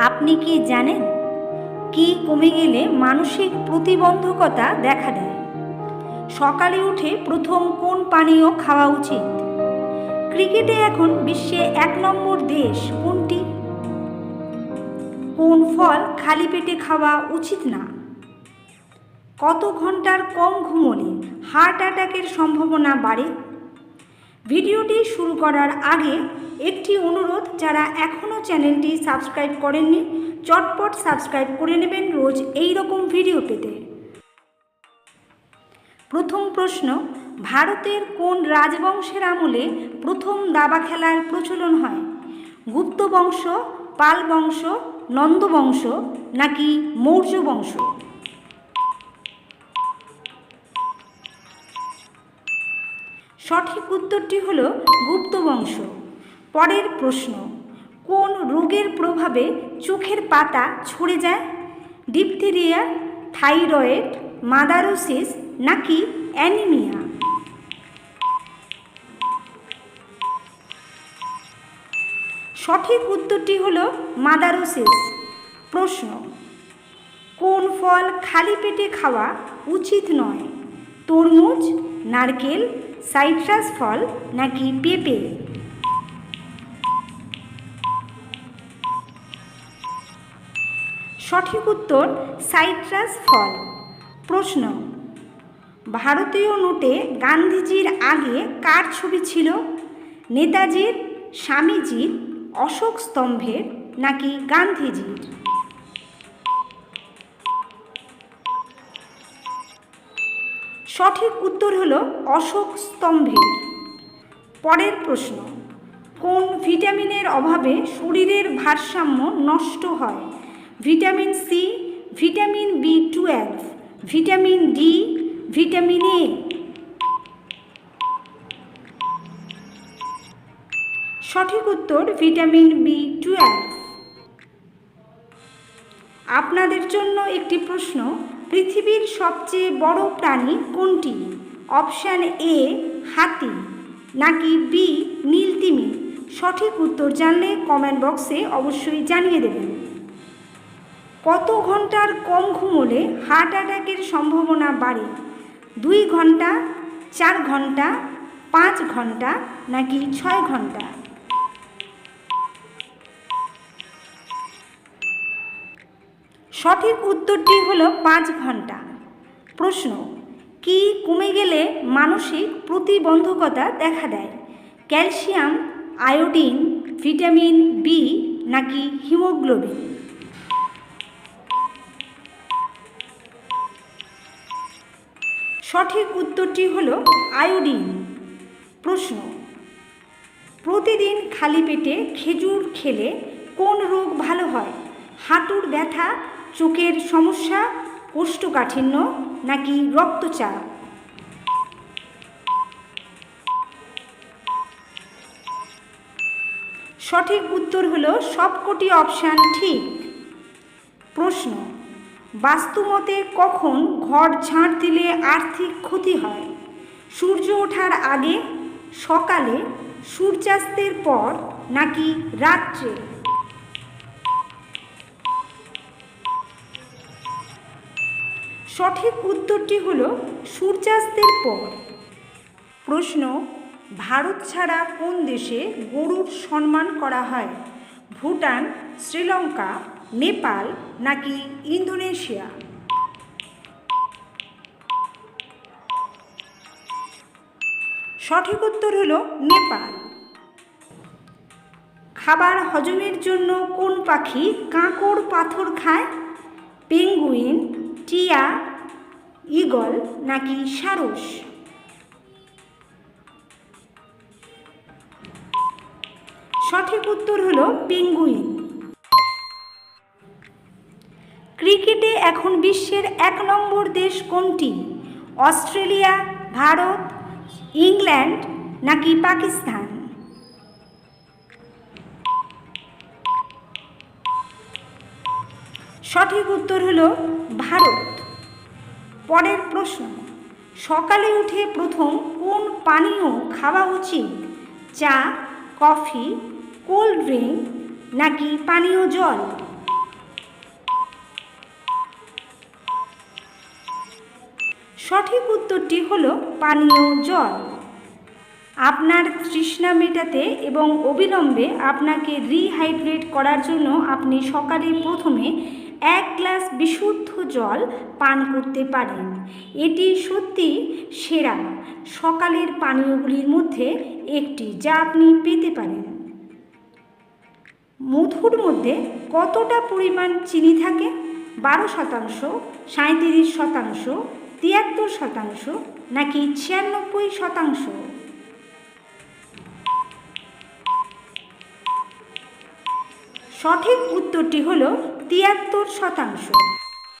আপনি কি জানেন? কি কমে গেলে মানসিক প্রতিবন্ধকতা দেখা দেয়? সকালে উঠে প্রথম কোন পানীয় খাওয়া উচিত? ক্রিকেটে এখন বিশ্বে এক নম্বর দেশ কোনটি? কোন ফল খালি পেটে খাওয়া উচিত না? কত ঘণ্টার কম ঘুমোলে হার্ট অ্যাটাকের সম্ভাবনা বাড়ে? ভিডিওটি শুরু করার আগে একটি অনুরোধ, যারা এখনও চ্যানেলটি সাবস্ক্রাইব করেননি, চটপট সাবস্ক্রাইব করে নেবেন রোজ এই রকম ভিডিও পেতে। প্রথম প্রশ্ন, ভারতের কোন রাজবংশের আমলে প্রথম দাবা খেলার প্রচলন হয়? গুপ্ত বংশ, পাল বংশ, নন্দ বংশ, নাকি মৌর্য বংশ? সঠিক উত্তরটি হল গুপ্ত বংশ। পরের প্রশ্ন, কোন রোগের প্রভাবে চোখের পাতা ছড়ে যায়? ডিপথেরিয়া, থাইরয়েড, মাদারোসিস নাকি অ্যানিমিয়া? সঠিক উত্তরটি হল মাদারোসিস। প্রশ্ন, কোন ফল খালি পেটে খাওয়া উচিত নয়? তরমুজ, নারকেল সাইট্রাস ফল নাকি পেঁপে? সঠিক উত্তর, সাইট্রাস ফল। প্রশ্ন, ভারতীয় নোটে গান্ধীজির আগে কার ছবি ছিল? নেতাজির, স্বামীজির, অশোক স্তম্ভের নাকি গান্ধীজির? সঠিক উত্তর হলো অশোক স্তম্ভের পরের প্রশ্ন, কোন ভিটামিনের অভাবে শরীরের ভারসাম্য নষ্ট হয়? Vitamin C, vitamin B twelve, vitamin D, vitamin A. সঠিক উত্তর ভিটামিন বি টুয়েলভ। আপনাদের জন্য একটি প্রশ্ন পৃথিবীর সবচেয়ে বড় প্রাণী কোনটি? অপশান এ, হাতি, নাকি বি নীলতিমি সঠিক উত্তর জানলে কমেন্ট বক্সে অবশ্যই জানিয়ে দেবেন। কত ঘণ্টার কম ঘুমোলে হার্ট অ্যাটাকের সম্ভাবনা বাড়ে? দুই ঘণ্টা, চার ঘণ্টা, পাঁচ ঘণ্টা, নাকি ছয় ঘণ্টা? সঠিক উত্তরটি হলো পাঁচ ঘণ্টা। প্রশ্ন, কি কমে গেলে মানসিক প্রতিবন্ধকতা দেখা দেয়? ক্যালসিয়াম, আয়োডিন, ভিটামিন বি নাকি হিমোগ্লোবিন? সঠিক উত্তরটি হলো আয়োডিন। প্রশ্ন, প্রতিদিন খালি পেটে খেজুর খেলে কোন রোগ ভালো হয়? হাঁটুর ব্যথা চোখের সমস্যা, কোষ্ঠকাঠিন্য নাকি রক্তচাপ? সঠিক উত্তর হলো সবকটি অপশান ঠিক। প্রশ্ন, বাস্তুমতে কখন ঘর ঝাঁট দিলে আর্থিক ক্ষতি হয়? সূর্য ওঠার আগে, সকালে সূর্যাস্তের পর নাকি রাত্রে? সঠিক উত্তরটি হলো সূর্যাস্তের পর। প্রশ্ন, ভারত ছাড়া কোন দেশে গরুর সম্মান করা হয়? ভুটান, শ্রীলঙ্কা, নেপাল নাকি ইন্দোনেশিয়া? সঠিক উত্তর হলো নেপাল। খাবার হজমের জন্য কোন পাখি কাঁকড় পাথর খায়? পেঙ্গুইন টিয়া ইগল নাকি সারস সঠিক উত্তর হলো পেঙ্গুইন। ক্রিকেটে এখন বিশ্বের এক নম্বর দেশ কোনটি? অস্ট্রেলিয়া, ভারত, ইংল্যান্ড নাকি পাকিস্তান? সঠিক উত্তর হলো ভারত। পরের প্রশ্ন, সকালে উঠে প্রথম কোন পানীয় খাওয়া উচিত? চা, কফি, কোল্ড ড্রিঙ্ক নাকি পানীয় জল? সঠিক উত্তরটি হলো পানীয় জল। আপনার তৃষ্ণা মেটাতে এবং অবিলম্বে আপনাকে রিহাইড্রেট করার জন্য আপনি সকালে প্রথমে এক গ্লাস বিশুদ্ধ জল পান করতে পারেন। এটি সত্যি সেরা সকালের পানীয়গুলির মধ্যে একটি, যা আপনি পেতে পারেন। মধুর মধ্যে কতটা পরিমাণ চিনি থাকে? বারো শতাংশ সাঁত্রিশ শতাংশ, তিয়াত্তর শতাংশ, নাকি ছিয়ানব্বই শতাংশ? সঠিক উত্তরটি হল তিয়াত্তর শতাংশ।